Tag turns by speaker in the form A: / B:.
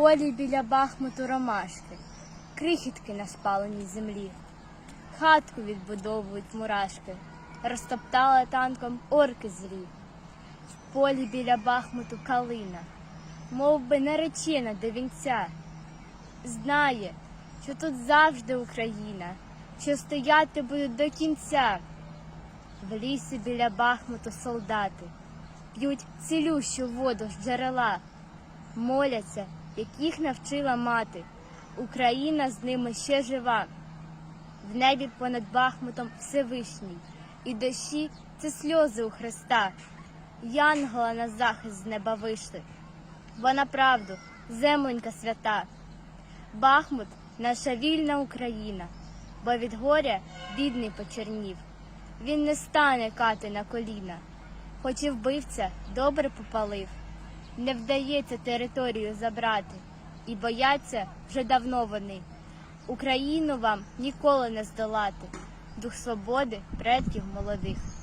A: полі біля бахмуту ромашки, крихітки на спаленій землі. Хатку відбудовують мурашки, розтоптала танком орки злі. В полі біля бахмуту калина, мов би наречена до вінця. Знає, що тут завжди Україна, що стояти будуть до кінця. В лісі біля бахмуту солдати п'ють цілющу воду з джерела, моляться, як їх навчила мати. Україна з ними ще жива. В небі понад Бахмутом Всевишній, і дощі це сльози у Христа. Янгола на захист з неба вийшли, бо направду земленька свята. Бахмут наша вільна Україна, бо від горя бідний почернів. Він не стане кати на коліна, хоч і вбивця добре попалив. Не вдається територію забрати, і бояться вже давно вони. Україну вам ніколи не здолати, дух свободи предків молодих.